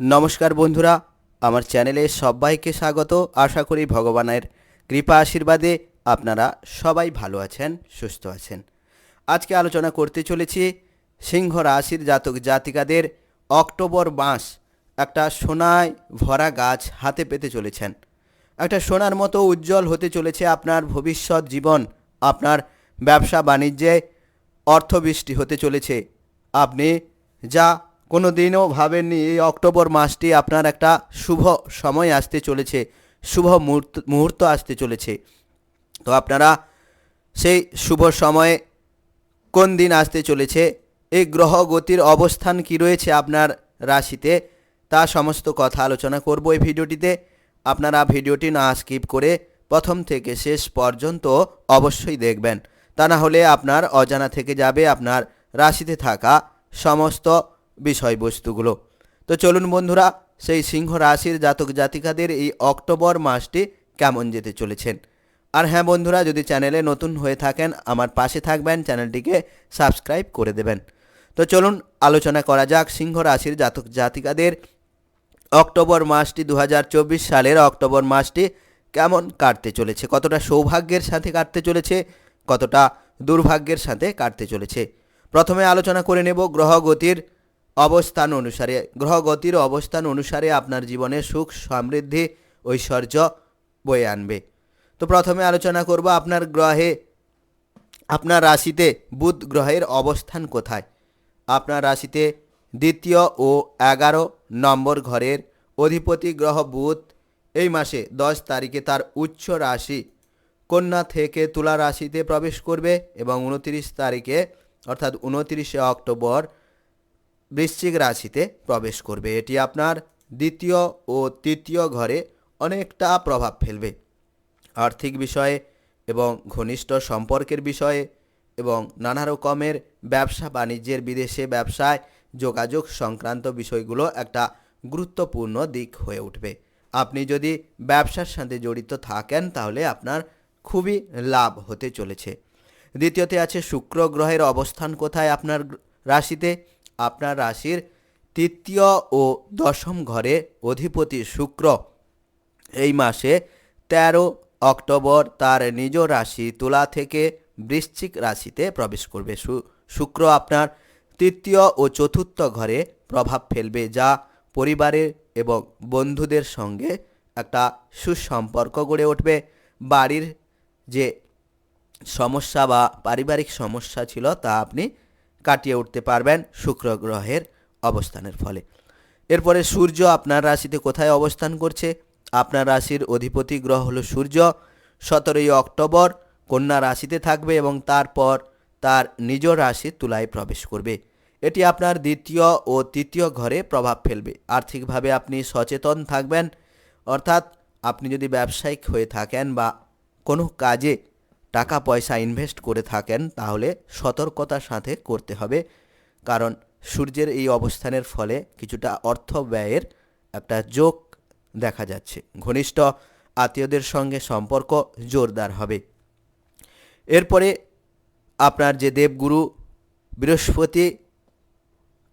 নমস্কার বন্ধুরা, আমার চ্যানেলে সবাইকে স্বাগত। আশা করি ভগবানের কৃপা আশীর্বাদে আপনারা সবাই ভালো আছেন, সুস্থ আছেন। আজকে আলোচনা করতে চলেছি সিংহ রাশির জাতক জাতিকাদের অক্টোবর মাস একটা সোনায় ভরা গাছ হাতে পেতে চলেছেন। একটা সোনার মতো উজ্জ্বল হতে চলেছে আপনার ভবিষ্যৎ জীবন, আপনার ব্যবসা বাণিজ্যে অর্থবৃষ্টি হতে চলেছে। আপনি যা কোনো দিনও ভাবেননি এই অক্টোবর মাসটি আপনার একটা শুভ সময় আসতে চলেছে, শুভ মুহূর্ত মুহূর্ত আসতে চলেছে। তো আপনারা সেই শুভ সময়ে কোন দিন আসতে চলেছে, এই গ্রহ গতির অবস্থান কি রয়েছে আপনার রাশিতে, তা সমস্ত কথা আলোচনা করব এই ভিডিওটিতে। আপনারা ভিডিওটি না স্কিপ করে প্রথম থেকে শেষ পর্যন্ত অবশ্যই দেখবেন। তা না হলে আপনার অজানা থেকে যাবে, আপনার রাশিতে থাকা সমস্ত বিষয়বস্তুগুলো। তো চলুন বন্ধুরা, সেই সিংহ রাশির জাতক জাতিকাদের এই অক্টোবর মাসটি কেমন যেতে চলেছেন আর হ্যাঁ বন্ধুরা, যদি চ্যানেলে নতুন হয়ে থাকেন, আমার পাশে থাকবেন, চ্যানেলটিকে সাবস্ক্রাইব করে দেবেন। তো চলুন আলোচনা করা যাক সিংহ রাশির জাতক জাতিকাদের অক্টোবর মাসটি দু হাজার চব্বিশ সালের অক্টোবর মাসটি কেমন কাটতে চলেছে? কতটা সৌভাগ্যের সাথে কাটতে চলেছে? কতটা দুর্ভাগ্যের সাথে কাটতে চলেছে? প্রথমে আলোচনা করে নেব গ্রহ গতির অবস্থান অনুসারে গ্রহ গতির অবস্থান অনুসারে আপনার জীবনে সুখ, সমৃদ্ধি, ঐশ্বর্য বয়ে আনবে। তো প্রথমে আলোচনা করব আপনার গ্রহে, আপনার রাশিতে বুধ গ্রহের অবস্থান কোথায়? আপনার রাশিতে দ্বিতীয় ও এগারো নম্বর ঘরের অধিপতি গ্রহ বুধ এই মাসে দশ তারিখে তার উচ্চ রাশি কন্যা থেকে তুলা রাশিতে প্রবেশ করবে এবং উনতিরিশ তারিখে, অর্থাৎ উনতিরিশে অক্টোবর বৃশ্চিক রাশিতে প্রবেশ করবে। এটি আপনার দ্বিতীয় ও তৃতীয় ঘরে অনেকটা প্রভাব ফেলবে। আর্থিক বিষয়ে এবং ঘনিষ্ঠ সম্পর্কের বিষয়ে এবং নানা রকমের ব্যবসা বাণিজ্যের বিদেশে ব্যবসায় যোগাযোগ সংক্রান্ত বিষয়গুলো একটা গুরুত্বপূর্ণ দিক হয়ে উঠবে। আপনি যদি ব্যবসার সাথে জড়িত থাকেন, তাহলে আপনার খুবই লাভ হতে চলেছে। দ্বিতীয়তে আছে শুক্র গ্রহের অবস্থান কোথায় আপনার রাশিতে? আপনার রাশির তৃতীয় ও দশম ঘরে অধিপতি শুক্র। এই মাসে তেরো অক্টোবর তার নিজ রাশি তুলা থেকে বৃশ্চিক রাশিতে প্রবেশ করবে। শুক্র আপনার তৃতীয় ও চতুর্থ ঘরে প্রভাব ফেলবে, যা পরিবারের এবং বন্ধুদের সঙ্গে একটা সুসম্পর্ক গড়ে উঠবে। বাড়ির যে সমস্যা বা পারিবারিক সমস্যা ছিল তা আপনি কাটিয়ে উঠতে পারবেন শুক্র গ্রহের অবস্থানের ফলে। এরপরে সূর্য আপনার রাশিতে কোথায় অবস্থান করছে? আপনার রাশির অধিপতি গ্রহ হলো সূর্য। সতেরোই অক্টোবর কন্যা রাশিতে থাকবে এবং তারপর তার নিজ রাশি তুলায় প্রবেশ করবে। এটি আপনার দ্বিতীয় ও তৃতীয় ঘরে প্রভাব ফেলবে। আর্থিকভাবে আপনি সচেতন থাকবেন। অর্থাৎ আপনি যদি ব্যবসায়িক হয়ে থাকেন বা কোনো কাজে টাকা পয়সা ইনভেস্ট করে থাকেন, তাহলে সতর্কতার সাথে করতে হবে। কারণ সূর্যের এই অবস্থানের ফলে কিছুটা অর্থ ব্যয়ের একটা যোগ দেখা যাচ্ছে। ঘনিষ্ঠ আত্মীয়দের সঙ্গে সম্পর্ক জোরদার হবে। এরপরে আপনার যে দেবগুরু, বৃহস্পতি,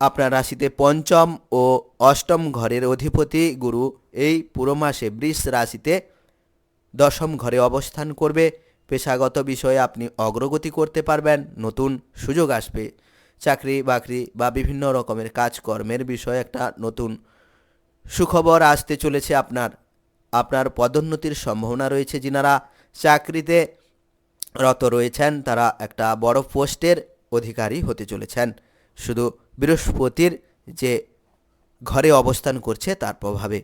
আপনার রাশিতে পঞ্চম ও অষ্টম ঘরের অধিপতি গুরু, এই পুরো মাসে বৃষ রাশিতে দশম ঘরে অবস্থান করবে। পেশাগত বিষয়ে আপনি অগ্রগতি করতে পারবেন, নতুন সুযোগ আসবে। চাকরি, বাকরি বা বিভিন্ন রকমের কাজকর্মের বিষয়ে একটা নতুন সুখবর আসতে চলেছে আপনার। আপনার পদোন্নতির সম্ভাবনা রয়েছে যিনারা চাকরিতে রত রয়েছেন, তারা একটা বড় পোস্টের অধিকারী হতে চলেছেন। শুধু বৃহস্পতির যে ঘরে অবস্থান করছে, তার প্রভাবে।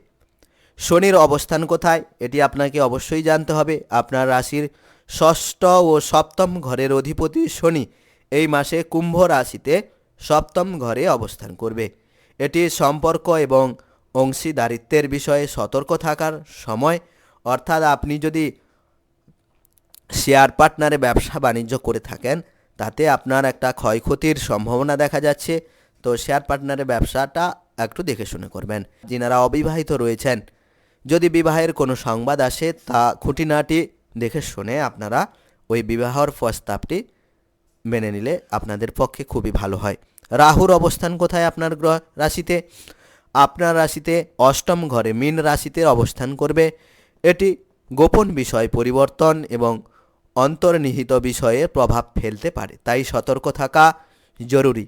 শনির অবস্থান কোথায়, এটি আপনাকে অবশ্যই জানতে হবে। আপনার রাশির ষষ্ঠ ও সপ্তম ঘরের অধিপতি শনি এই মাসে কুম্ভ রাশিতে সপ্তম ঘরে অবস্থান করবে। এটি সম্পর্ক এবং অংশীদারিত্বের বিষয়ে সতর্ক থাকার সময়। অর্থাৎ আপনি যদি শেয়ার পার্টনারে ব্যবসা বাণিজ্য করে থাকেন, তাতে আপনার একটা ক্ষয়ক্ষতির সম্ভাবনা দেখা যাচ্ছে। তো শেয়ার পার্টনারে ব্যবসাটা একটু দেখে শুনে করবেন। যিনারা অবিবাহিত রয়েছেন, যদি বিবাহের কোনো সংবাদ আসে, তা খুঁটিনাটি দেখে শুনে আপনারা ওই বিবাহর প্রস্তাবটি মেনে নিলে আপনাদের পক্ষে খুবই ভালো হয়। রাহুর অবস্থান কোথায় আপনার গ্রহ রাশিতে? আপনার রাশিতে অষ্টম ঘরে মীন রাশিতে অবস্থান করবে। এটি গোপন বিষয়, পরিবর্তন এবং অন্তর্নিহিত বিষয়ে প্রভাব ফেলতে পারে, তাই সতর্ক থাকা জরুরি।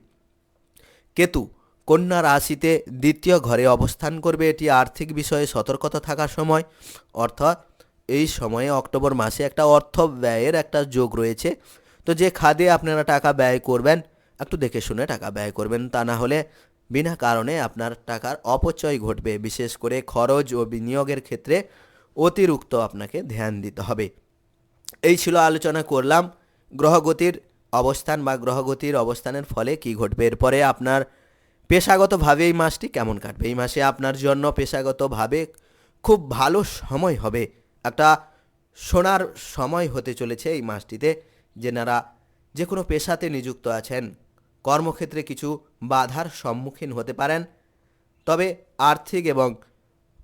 কেতু, কন্যা রাশিতে দ্বিতীয় ঘরে অবস্থান করবে, এটি আর্থিক বিষয়ে সতর্কতা থাকার সময়, অর্থাৎ এই সময়ে অক্টোবর মাসে একটা অর্থ ব্যয়ের একটা যোগ রয়েছে। তো যে খাদে আপনারা টাকা ব্যয় করবেন, একটু দেখে শুনে টাকা ব্যয় করবেন। তা না হলে বিনা কারণে আপনার টাকার অপচয় ঘটবে। বিশেষ করে খরচ ও বিনিয়োগের ক্ষেত্রে অতিরিক্ত আপনাকে ধ্যান দিতে হবে। এই ছিল আলোচনা করলাম। গ্রহগতির অবস্থান বা গ্রহগতির অবস্থানের ফলে কি ঘটবে? এরপরে আপনার পেশাগতভাবে এই মাসটি কেমন কাটবে? এই মাসে আপনার জন্য পেশাগতভাবে খুব ভালো সময় হবে। একটা সোনার সময় হতে চলেছে এই মাসটিতে, যেনারা যে কোনো পেশাতে নিযুক্ত আছেন, কর্মক্ষেত্রে কিছু বাধার সম্মুখীন হতে পারেন। তবে আর্থিক এবং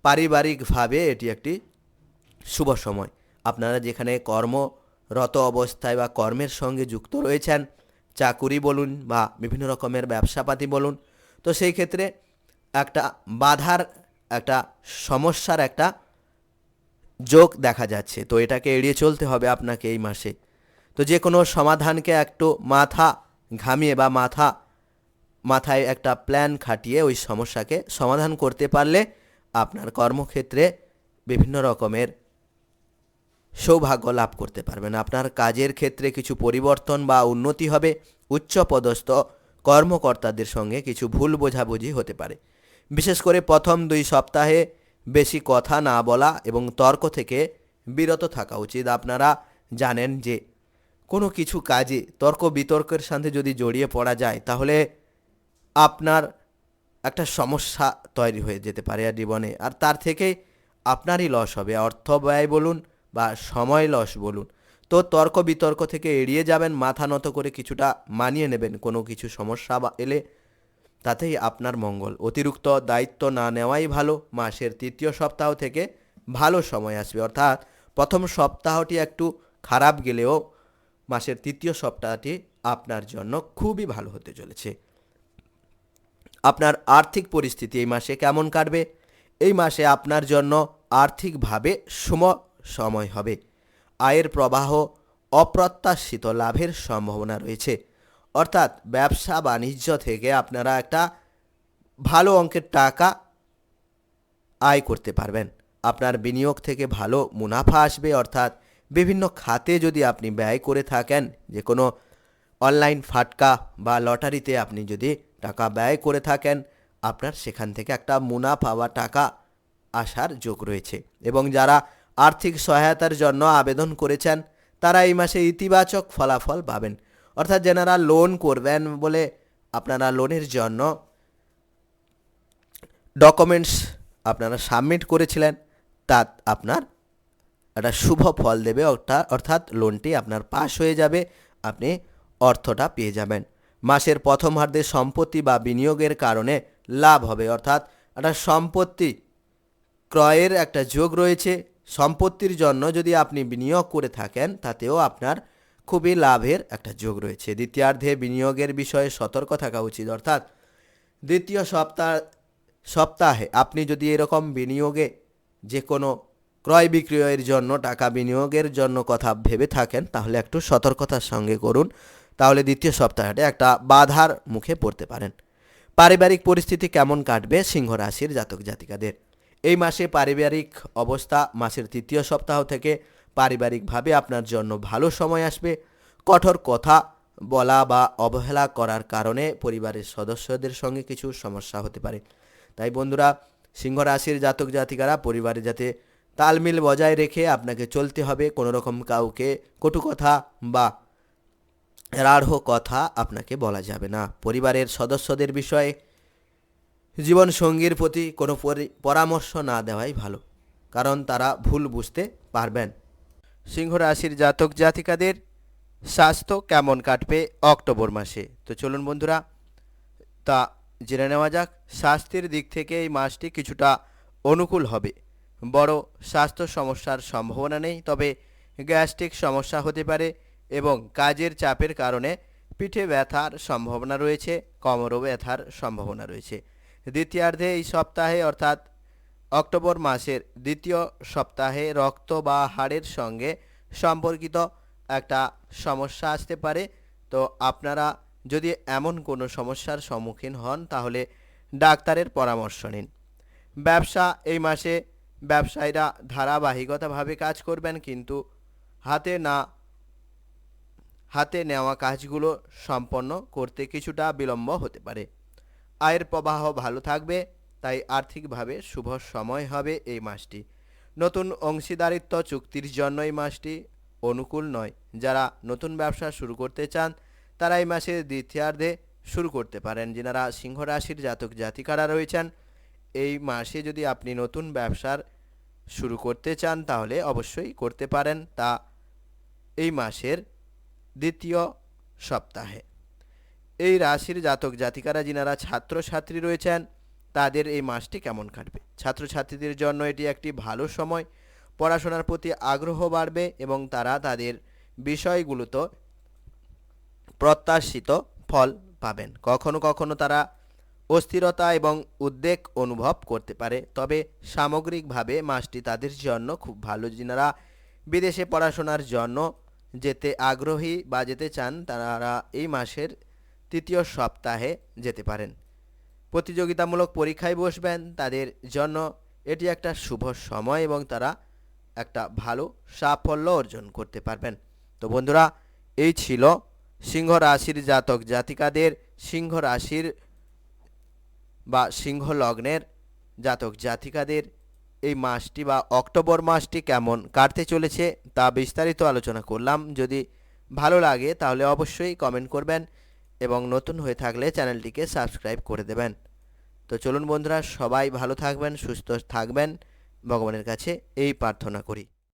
পারিবারিকভাবে এটি একটি শুভ সময়। আপনারা যেখানে কর্মরত অবস্থায় বা কর্মের সঙ্গে যুক্ত রয়েছেন, চাকুরি বলুন বা বিভিন্ন রকমের ব্যবসাপাতি বলুন, তো সেই ক্ষেত্রে একটা বাধার, একটা সমস্যার একটা যোগ দেখা যাচ্ছে। তো এটাকে এড়িয়ে চলতে হবে আপনাকে এই মাসে। তো যে কোনো সমাধানকে একটু মাথা ঘামিয়ে বা মাথা, মাথায় একটা প্ল্যান খাটিয়ে ওই সমস্যাকে সমাধান করতে পারলে আপনার কর্মক্ষেত্রে বিভিন্ন রকমের সৌভাগ্য লাভ করতে পারবেন। আপনার কাজের ক্ষেত্রে কিছু পরিবর্তন বা উন্নতি হবে। উচ্চপদস্থ কর্মকর্তাদের সঙ্গে কিছু ভুল বোঝাবুঝি হতে পারে। বিশেষ করে প্রথম দুই সপ্তাহে বেশি কথা না বলা এবং তর্ক থেকে বিরত থাকা উচিত। আপনারা জানেন যে কোনো কিছু কাজে তর্ক বিতর্কের সাথে যদি জড়িয়ে পড়া যায়, তাহলে আপনার একটা সমস্যা তৈরি হয়ে যেতে পারে আর জীবনে। আর তার থেকে আপনারই লস হবে। অর্থ ব্যয় বলুন বা সময় লস বলুন, তো তর্ক বিতর্ক থেকে এড়িয়ে যাবেন, মাথা নত করে কিছুটা মানিয়ে নেবেন। কোনো কিছু সমস্যা বা এলে তাতেই আপনার মঙ্গল। অতিরিক্ত দায়িত্ব না নেওয়াই ভালো, মাসের তৃতীয় সপ্তাহ থেকে ভালো সময় আসবে। অর্থাৎ প্রথম সপ্তাহটি একটু খারাপ গেলেও মাসের তৃতীয় সপ্তাহটি আপনার জন্য খুবই ভালো হতে চলেছে। আপনার আর্থিক পরিস্থিতি এই মাসে কেমন কাটবে? এই মাসে আপনার জন্য আর্থিকভাবে সম সময় হবে। আয়ের প্রবাহ অপ্রত্যাশিত লাভের সম্ভাবনা রয়েছে। অর্থাৎ ব্যবসা বাণিজ্য থেকে আপনারা একটা ভালো অঙ্কের টাকা আয় করতে পারবেন। আপনার বিনিয়োগ থেকে ভালো মুনাফা আসবে, অর্থাৎ বিভিন্ন খাতে যদি আপনি ব্যয় করে থাকেন যে কোনো অনলাইন ফাটকা বা লটারিতে আপনি যদি টাকা ব্যয় করে থাকেন, আপনার সেখান থেকে একটা মুনাফা বা টাকা আসার যোগ রয়েছে। এবং যারা আর্থিক সহায়তার জন্য আবেদন করেছেন, তারা এই মাসে ইতিবাচক ফলাফল পাবেন। অর্থাৎ যেনারা লোন করবেন বলে আপনারা লোনের জন্য ডকুমেন্টস আপনারা সাবমিট করেছিলেন তা আপনার একটা শুভ ফল দেবে অর্থাৎ লোনটি আপনার পাস হয়ে যাবে, আপনি অর্থটা পেয়ে যাবেন। মাসের প্রথমার্ধে সম্পত্তি বা বিনিয়োগের কারণে লাভ হবে, অর্থাৎ একটা সম্পত্তি ক্রয়ের একটা যোগ রয়েছে। সম্পত্তির জন্য যদি আপনি বিনিয়োগ করে থাকেন, তাতেও আপনার খুবই লাভের একটা যোগ রয়েছে। দ্বিতীয়ার্ধে বিনিয়োগের বিষয়ে সতর্ক থাকা উচিত, অর্থাৎ দ্বিতীয় সপ্তাহ সপ্তাহে আপনি যদি এরকম বিনিয়োগে যে কোনো ক্রয় বিক্রয়ের জন্য, টাকা বিনিয়োগের জন্য কথা ভেবে থাকেন, তাহলে একটু সতর্কতার সঙ্গে করুন। তাহলে দ্বিতীয় সপ্তাহটা একটা বাধার মুখে পড়তে পারেন। পারিবারিক পরিস্থিতি কেমন কাটবে? সিংহ রাশির জাতক জাতিকাদের এই মাসে পারিবারিক অবস্থা, মাসের তৃতীয় সপ্তাহ থেকে পারিবারিকভাবে আপনার জন্য ভালো সময় আসবে। কঠোর কথা বলা বা অবহেলা করার কারণে পরিবারের সদস্যদের সঙ্গে কিছু সমস্যা হতে পারে। তাই বন্ধুরা, সিংহ রাশির জাতক জাতিকারা, পরিবারে যাতে তালমিল বজায় রেখে আপনাকে চলতে হবে কোনো রকম কাউকে কটু কথা বা রাঢ় কথা আপনাকে বলা যাবে না। পরিবারের সদস্যদের বিষয়ে জীবন সঙ্গীর প্রতি কোনো পরি- পরামর্শ না দেওয়াই ভালো, কারণ তারা ভুল বুঝতে পারবেন। সিংহ রাশির জাতক জাতিকাদের স্বাস্থ্য কেমন কাটবে অক্টোবর মাসে? তো চলুন বন্ধুরা, তা জেনে নেওয়া যাক, স্বাস্থ্যের দিক থেকে এই মাসটি কিছুটা অনুকূল হবে। বড় স্বাস্থ্য সমস্যার সম্ভাবনা নেই, তবে গ্যাস্ট্রিক সমস্যা হতে পারে এবং কাজের চাপের কারণে পিঠে ব্যথার সম্ভাবনা রয়েছে, কোমরও ব্যথার সম্ভাবনা রয়েছে। দ্বিতীয়ার্ধে এই সপ্তাহে অর্থাৎ অক্টোবর মাসের দ্বিতীয় সপ্তাহে রক্ত বা হাড়ের সঙ্গে সম্পর্কিত একটা সমস্যা আসতে পারে। তো আপনারা যদি এমন কোনো সমস্যার সম্মুখীন হন, তাহলে ডাক্তারের পরামর্শ নিন। ব্যবসা, এই মাসে ব্যবসায়ীরা ধারাবাহিকতাভাবে কাজ করবেন, কিন্তু হাতে না, হাতে নেওয়া কাজগুলো সম্পন্ন করতে কিছুটা বিলম্ব হতে পারে। আয়ের প্রবাহ ভালো থাকবে তাই আর্থিকভাবে শুভ সময় হবে এই মাসটি। নতুন অংশীদারিত্ব চুক্তির জন্য এই মাসটি অনুকূল নয়। যারা নতুন ব্যবসা শুরু করতে চান, তারা এই মাসের দ্বিতীয়ার্ধে শুরু করতে পারেন। যেনারা সিংহ রাশির জাতক জাতিকারা রয়েছেন, এই মাসে যদি আপনি নতুন ব্যবসার শুরু করতে চান, তাহলে অবশ্যই করতে পারেন তা এই মাসের দ্বিতীয় সপ্তাহে। এই রাশির জাতক জাতিকারা, যিনারা ছাত্রছাত্রী রয়েছেন তাদের এই মাসটি কেমন কাটবে? ছাত্রছাত্রীদের জন্য এটি একটি ভালো সময়। পড়াশোনার প্রতি আগ্রহ বাড়বে এবং তারা তাদের বিষয়গুলোতে প্রত্যাশিত ফল পাবেন। কখনো কখনো তারা অস্থিরতা এবং উদ্বেগ অনুভব করতে পারে, তবে সামগ্রিকভাবে মাসটি তাদের জন্য খুব ভালো। যিনারা বিদেশে পড়াশোনার জন্য যেতে আগ্রহী বা যেতে চান, তারা এই মাসের তৃতীয় সপ্তাহে যেতে পারেন। প্রতিযোগিতামূলক পরীক্ষায় বসবেন, তাদের জন্য এটি একটা শুভ সময় এবং তারা একটা ভালো সাফল্য অর্জন করতে পারবেন। তো বন্ধুরা, এই ছিল সিংহ রাশির জাতক জাতিকাদের সিংহ রাশির বা সিংহ লগ্নের জাতক জাতিকাদের এই মাসটি বা অক্টোবর মাসটি কেমন কাটতে চলেছে তা বিস্তারিত আলোচনা করলাম। যদি ভালো লাগে তাহলে অবশ্যই কমেন্ট করবেন। এবং নতুন হয়ে থাকলে চ্যানেলটিকে সাবস্ক্রাইব করে দেবেন। তো চলুন বন্ধুরা, সবাই ভালো থাকবেন, সুস্থ থাকবেন। ভগবানের কাছে এই প্রার্থনা করি।